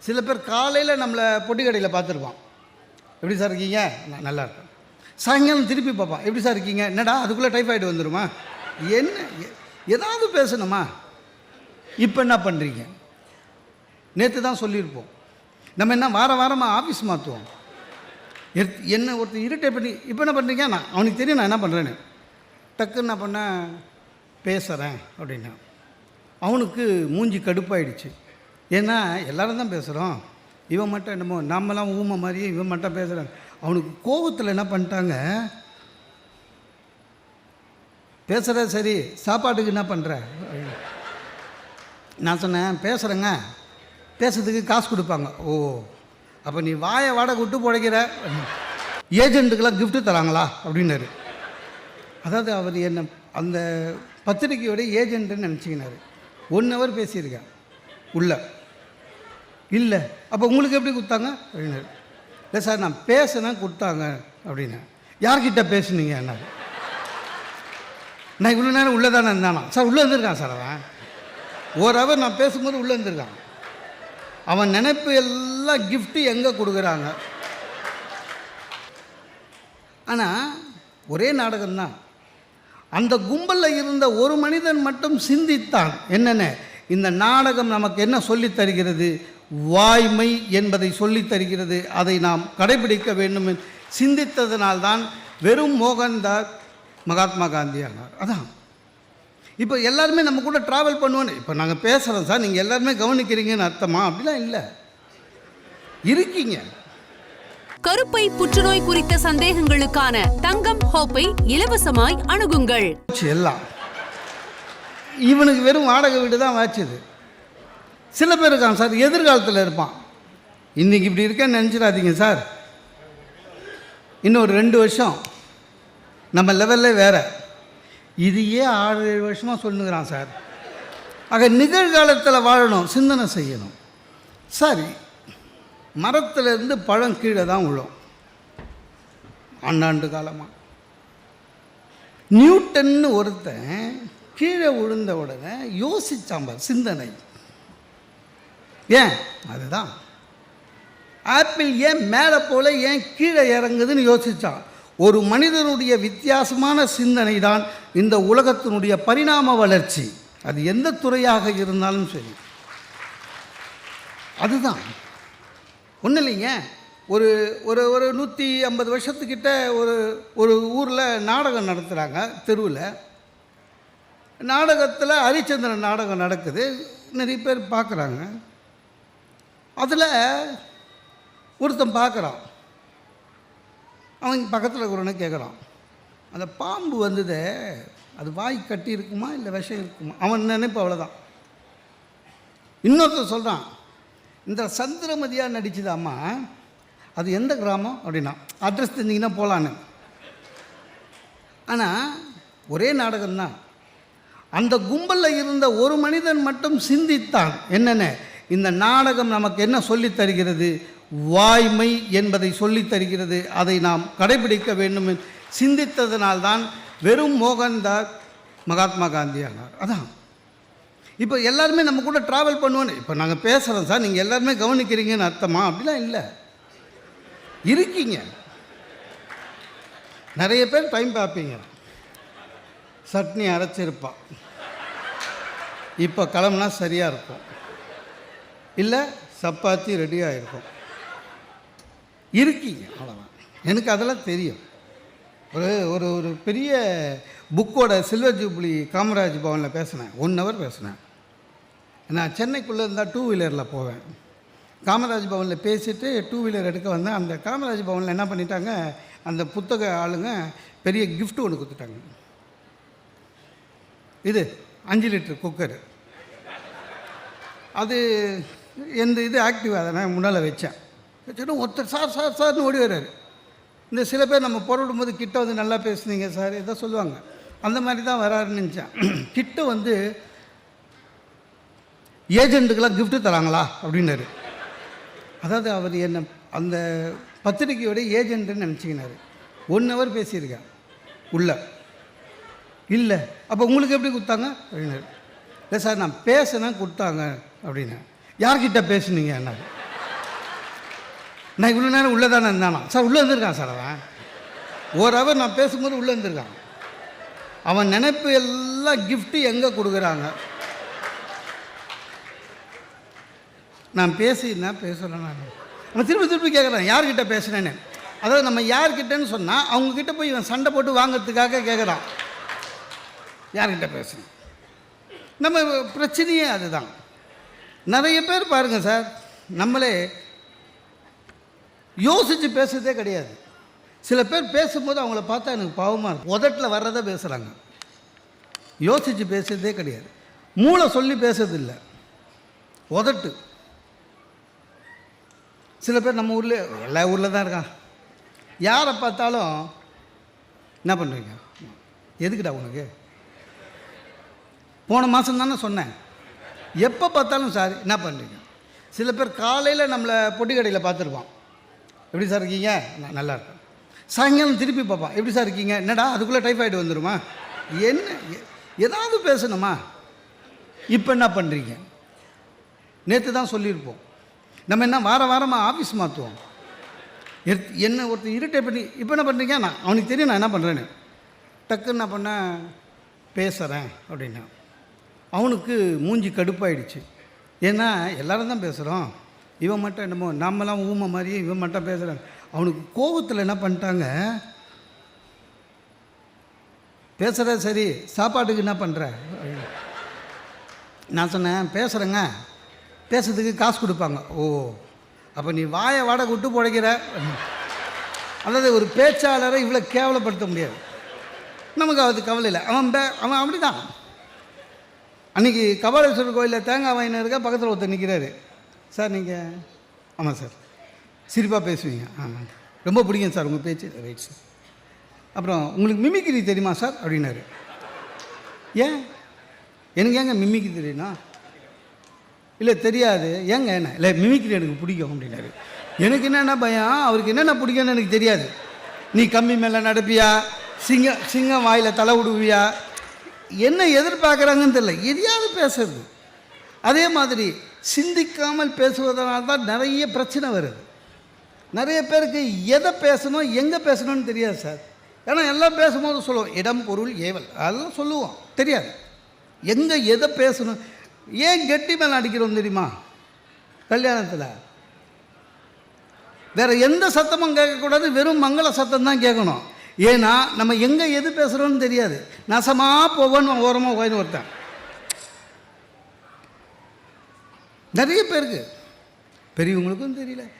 சில பேர் காலையில் நம்மளை பொட்டி கடையில் பார்த்துருப்பான். எப்படி சார் இருக்கீங்க? நான் நல்லா இருக்கேன். சாயங்காலம் திருப்பி பார்ப்பான் எப்படி சார் இருக்கீங்க? என்னடா அதுக்குள்ளே டைஃபாய்டு வந்துடுமா என்ன? எ- ஏதாவது பேசணுமா? இப்போ என்ன பண்ணுறீங்க நேற்று தான் சொல்லியிருப்போம். நம்ம என்ன வாரம் வாரமாக ஆஃபீஸ் மாற்றுவோம் எத்- என்ன ஒருத்தர் இரிட்டேட் பண்ணி இப்போ என்ன பண்ணுறீங்க நான் அவனுக்கு தெரியும் நான் என்ன பண்ணுறேன்னு டக்குன்னு என்ன பண்ணேன் பேசுகிறேன் அப்படின்னா. அவனுக்கு மூஞ்சி கடுப்பாயிடுச்சு. ஏன்னா எல்லாரும் தான் பேசுகிறோம் இவன் மட்டும் என்னமோ நம்மலாம் ஊமை மாதிரியே இவன் மட்டும் பேசுகிறாங்க அவனுக்கு கோபத்தில் என்ன பண்ணிட்டாங்க? பேசுகிற சரி சாப்பாட்டுக்கு என்ன பண்ணுற நான் சொன்னேன் பேசுகிறேங்க பேசுறதுக்கு காசு கொடுப்பாங்க. ஓ அப்போ நீ வாயை வாடகை விட்டு பிழைக்கிற ஏஜென்ட்டுக்கெல்லாம் கிஃப்ட்டு தராங்களா? அப்படின்னாரு. அதாவது அவர் என்ன அந்த பத்திரிக்கையோட ஏஜென்ட்டுன்னு நினச்சிக்கினாரு. ஒன் ஹவர் பேசியிருக்கேன். உள்ளே. இல்லை. அப்போ உங்களுக்கு எப்படி கொடுத்தாங்க? அப்படின்னாரு. இல்லை சார் நான் பேசினா கொடுத்தாங்க அப்படின்னேன் யார்கிட்ட பேசுனீங்க? என்ன நான் இவ்வளோ நேரம் உள்ளே தானே இருந்தானா? சார் உள்ளே இருந்திருக்கான் சார் அவன். ஒரு ஹவர் நான் பேசும்போது உள்ளே இருந்திருக்கான். அவன் நினைப்பு எல்லாம் கிஃப்ட்டு எங்கே கொடுக்குறாங்க? ஆனால் ஒரே நாடகம்தான். அந்த கும்பலில் இருந்த ஒரு மனிதன் மட்டும் சிந்தித்தான். என்னென்ன? இந்த நாடகம் நமக்கு என்ன சொல்லித் தருகிறது? வாய்மை என்பதை சொல்லித் தருகிறது. அதை நாம் கடைபிடிக்க வேண்டும் என்று சிந்தித்ததனால்தான் வெறும் மோகன்தாஸ் மகாத்மா காந்தி ஆனார். அதான். இப்போ எல்லாருமே நம்ம கூட ட்ராவல் பண்ணுவோன்னு இப்போ நாங்கள் பேசுகிறோம் சார் நீங்கள் எல்லாருமே கவனிக்கிறீங்கன்னு அர்த்தமா? அப்படிலாம் இல்லை. இருக்கீங்க. கருப்பை புற்றுநோய் குறித்த சந்தேகங்களுக்கான தங்கம் ஹோப்பை இலவசமாய் அணுகுங்கள். எல்லாம். இவனுக்கு வெறும் வாடகை வீடு தான் வாச்சுது சில பேர் இருக்கான் சார் எதிர்காலத்தில் இருப்பான். இன்றைக்கி இப்படி இருக்கேன்னு நினச்சிடாதீங்க சார். இன்னும் ஒரு ரெண்டு வருஷம். நம்ம லெவல்லே வேறு. இதையே ஆறு ஏழு வருஷமாக சொல்லுங்கிறான் சார். ஆக நிகழ்காலத்தில் வாழணும் சிந்தனை செய்யணும். சரி மரத்துலேருந்து பழம் கீழே தான் விழும். ஆண்டாண்டு காலமாக நியூட்டன்னு ஒருத்தன் கீழே விழுந்த உடனே யோசிச்சான் பார் சிந்தனை. ஏன்? அதுதான். ஆப்பிள் ஏன் மேலே போல ஏன் கீழே இறங்குதுன்னு யோசித்தான் ஒரு மனிதனுடைய வித்தியாசமான சிந்தனை தான் இந்த உலகத்தினுடைய பரிணாம வளர்ச்சி. அது எந்த துறையாக இருந்தாலும் சரி. அதுதான். ஒன்றும் இல்லைங்க. ஒரு ஒரு ஒரு நூற்றி ஐம்பது வருஷத்துக்கிட்ட ஒரு ஒரு ஊரில் நாடகம் நடத்துகிறாங்க தெருவில். நாடகத்தில் ஹரிச்சந்திரன் நாடகம் நடக்குது. நிறைய பேர் பார்க்குறாங்க. அதில் ஒருத்தன் பார்க்குறான். அவன் பக்கத்தில் இருக்கிறவனை கேட்குறான் அந்த பாம்பு வந்ததே அது வாய் கட்டி இருக்குமா இல்லை விஷம் இருக்குமா? அவன் நினைப்பு அவ்வளோதான் இன்னொருத்தர் சொல்கிறான் இந்த சந்திரமதியாக நடிச்சுதாம்மா அது எந்த கிராமம் அப்படின்னா அட்ரஸ் தெரிஞ்சிங்கன்னா போகலான்னு ஆனால் ஒரே நாடகம்தான். அந்த கும்பலில் இருந்த ஒரு மனிதன் மட்டும் சிந்தித்தான். என்னென்ன? இந்த நாடகம் நமக்கு என்ன சொல்லித் தருகிறது? வாய்மை என்பதை சொல்லித் தருகிறது. அதை நாம் கடைபிடிக்க வேண்டும் என்று சிந்தித்ததனால்தான் வெறும் மோகன்தாஸ் மகாத்மா காந்தி ஆனார். அதான். இப்போ எல்லாருமே நம்ம கூட ட்ராவல் பண்ணுவோன்னு இப்போ நாங்கள் பேசுகிறோம் சார் நீங்கள் எல்லாருமே கவனிக்கிறீங்கன்னு அர்த்தமா? அப்படிலாம் இல்லை. இருக்கீங்க. நிறைய பேர் டைம் பார்ப்பீங்க. சட்னி அரைச்சிருப்பான் இப்போ கிளம்புனா சரியாக இருக்கும். இல்லை சப்பாத்தி ரெடியாக இருக்கும் இருக்கீங்க அவ்வளோதான் எனக்கு அதெல்லாம் தெரியும். ஒரு ஒரு ஒரு பெரிய புக்கோட சில்வர் ஜூப்ளி காமராஜ் பவனில் பேசினேன். ஒன் ஹவர் பேசினேன். நான் சென்னைக்குள்ளே இருந்தால் டூ வீலரில் போவேன். காமராஜ் பவனில் பேசிட்டு டூ வீலர் எடுக்க வந்தேன். அந்த காமராஜ் பவனில் என்ன பண்ணிட்டாங்க அந்த புத்தக ஆளுங்க பெரிய கிஃப்ட்டு ஒன்று கொடுத்துட்டாங்க. இது அஞ்சு லிட்டர் குக்கர் அது எந்த இது ஆக்டிவ் அதை நான் முன்னால் வச்சேன். வச்சுட்டு ஒருத்தர் சார் சார் சார்னு ஓடி வர்றாரு. இந்த சில பேர் நம்ம புறவிடும் போது கிட்ட வந்து நல்லா பேசுனீங்க சார் இதை சொல்லுவாங்க. அந்த மாதிரி தான் வராருன்னு நினச்சேன். கிட்ட வந்து ஏஜென்ட்டுக்கெல்லாம் கிஃப்ட்டு தராங்களா அப்படின்னாரு. அதாவது அவர் என்ன அந்த பத்திரிக்கையோட ஏஜென்ட்டுன்னு நினச்சிக்கினாரு. ஒன் ஹவர் பேசியிருக்கேன் உள்ள. இல்லை அப்போ உங்களுக்கு எப்படி கொடுத்தாங்க அப்படின்னாரு. இல்லை சார் நான் பேசினேன் கொடுத்தாங்க அப்படின்னு யார்கிட்ட பேசுனீங்க என்ன? நான் இவ்வளோ நேரம் உள்ளே தானே இருந்தானா? சார் உள்ளே இருந்திருக்கான் சார் அவன். ஒரு ஹவர் நான் பேசும்போது உள்ளே இருந்திருக்கான் அவன் நினைப்பு எல்லாம் கிஃப்ட்டு எங்கே கொடுக்குறாங்க? நான் பேசியிருந்தேன் பேசலாம் நான் அவன் திருப்பி திருப்பி கேட்குறான் யார்கிட்ட பேசுனேன்னு. அதாவது நம்ம யார்கிட்டன்னு சொன்னால் அவங்கக்கிட்ட போய் இவன் சண்டை போட்டு வாங்கிறதுக்காக கேட்குறான் யார்கிட்ட பேசுனேன்? நம்ம பிரச்சனையே அதுதான். நிறைய பேர் பாருங்கள் சார் நம்மளே யோசித்து பேசுறதே கிடையாது. சில பேர் பேசும்போது அவங்கள பார்த்தா எனக்கு பாவமாக இருக்கும் உதட்டில் வர்றதை பேசுகிறாங்க யோசித்து பேசுறதே கிடையாது. மூளை சொல்லி பேசுறதில்ல. உதட்டு. சில பேர் நம்ம ஊரில் எல்லா ஊரில் தான் இருக்கான். யாரை பார்த்தாலும் என்ன பண்ணுறீங்க எதுக்குடா உனக்கு? போன மாதம் தானே சொன்னேன். எப்போ பார்த்தாலும் சார் என்ன பண்ணுறீங்க சில பேர் காலையில் நம்மளை பொட்டி கடையில் பார்த்துருப்பான். எப்படி சார் இருக்கீங்க? நல்லா இருக்கும் சாயங்காலம் திருப்பி பார்ப்பான். எப்படி சார் இருக்கீங்க? என்னடா அதுக்குள்ளே டைஃபாய்டு வந்துடுமா என்ன? எ- ஏதாவது பேசணுமா? இப்போ என்ன பண்ணுறீங்க நேற்று தான் சொல்லியிருப்போம். நம்ம என்ன வார வாரமாக ஆஃபீஸ் மாற்றுவோம் எத்- என்ன ஒருத்தர் இரிட்டேட் பண்ணி இப்போ என்ன பண்ணுறீங்க நான் அவனுக்கு தெரியும் நான் என்ன பண்ணுறேன்னு டக்குன்னு என்ன பண்ண பேசுகிறேன் அப்படின்னா. அவனுக்கு மூஞ்சி கடுப்பாயிடுச்சு. ஏன்னா எல்லாரும் தான் பேசுகிறோம் இவன் மட்டும் என்னமோ நம்மலாம் ஊமை மாதிரியே இவன் மட்டும் பேசுகிறாங்க அவனுக்கு கோபத்தில் என்ன பண்ணிட்டாங்க? பேசுகிற சரி சாப்பாட்டுக்கு என்ன பண்ணுற நான் சொன்னேன் பேசுகிறேங்க பேசுறதுக்கு காசு கொடுப்பாங்க. ஓ அப்போ நீ வாயை வாடகை விட்டு பிழைக்கிற அதாவது ஒரு பேச்சாளரை இவ்வளோ கேவலப்படுத்த முடியாது. நமக்கு அது கவலை இல்லை. அவன் பே அவன் அப்படி தான் அன்றைக்கி கபாலீஸ்வரர் கோயிலில் தேங்காய் வாங்கினு இருக்க பக்கத்தில் ஒருத்தர் நிற்கிறாரு சார் நீங்கள் ஆமாம் சார். சிரிப்பாக பேசுவீங்க. ஆ ரொம்ப பிடிக்கும் சார் உங்கள் பேச்சு. ரைட் சார் அப்புறம் உங்களுக்கு மிமிக்ரி தெரியுமா சார்? அப்படின்னாரு. ஏன்? எனக்கு ஏங்க மிமிக்ரி தெரியுமா? இல்லை தெரியாது. ஏங்க என்ன? இல்லை மிமிக்ரி எனக்கு பிடிக்கும் அப்படின்னாரு. எனக்கு என்னென்ன பயம்? அவருக்கு என்னென்ன பிடிக்கும்னு எனக்கு தெரியாது. நீ கம்மி மேலே நடப்பியா? சிங்க சிங்கம் வாயில் தலை விடுவியா என்ன எதிர்பார்க்குறாங்கன்னு தெரியல. எதையாவது பேசுறது. அதே மாதிரி சிந்திக்காமல் பேசுவதனால தான் நிறைய பிரச்சனை வருது. நிறைய பேருக்கு எதை பேசணும் எங்கே பேசணும்னு தெரியாது சார். ஏன்னா எல்லாம் பேசும்போது சொல்லுவோம் இடம் பொருள் ஏவல். அதெல்லாம் சொல்லுவோம். தெரியாது. எங்கே எதை பேசணும்? ஏன் கெட்டி மேலே அடிக்கிறோம் தெரியுமா? கல்யாணத்தில். வேறு எந்த சத்தமும் கேட்கக்கூடாது வெறும் மங்கள சத்தம் தான் கேட்கணும். ஏன்னா நம்ம எங்கே எது பேசுகிறோன்னு தெரியாது. நசமாக போவோன்னு ஓரமாக போயின்னு ஒருத்தன். நிறைய பேருக்கு. பெரியவங்களுக்கும் தெரியல.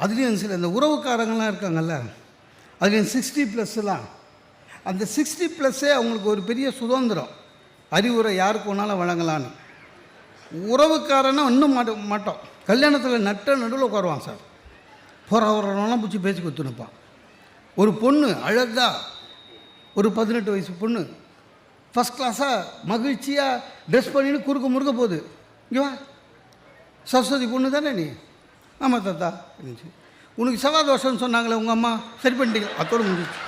அதுலேயும் சில இந்த உறவுக்காரங்களாம் இருக்காங்கல்ல. அதுலேயும் சிக்ஸ்டி ப்ளஸ்லாம் அந்த சிக்ஸ்டி ப்ளஸ்ஸே அவங்களுக்கு ஒரு பெரிய சுதந்திரம். அறிவுரை யாருக்கு வேணாலும் வழங்கலான்னு உறவுக்காரன்னா இன்னும் மாட்ட மாட்டோம். கல்யாணத்தில் நட்ட நடுவில் உட்காருவான் சார். போகிறவரெல்லாம் பிடிச்சி பேச்சு கொடுத்துனுப்பான் ஒரு பொண்ணு அழகா ஒரு பதினெட்டு வயசு பொண்ணு ஃபஸ்ட் கிளாஸாக மகிழ்ச்சியாக ட்ரெஸ் பண்ணின்னு குறுக்க முறுக்க போகுது. இங்கே வா. சரஸ்வதி பொண்ணு தானே நீ? ஆமாம் தாத்தா இருந்துச்சு உனக்கு செவ்வாய் தோஷம்னு சொன்னாங்களே உங்கள் அம்மா சரி பண்ணிட்டீங்க அத்தோடு முடிஞ்சிச்சு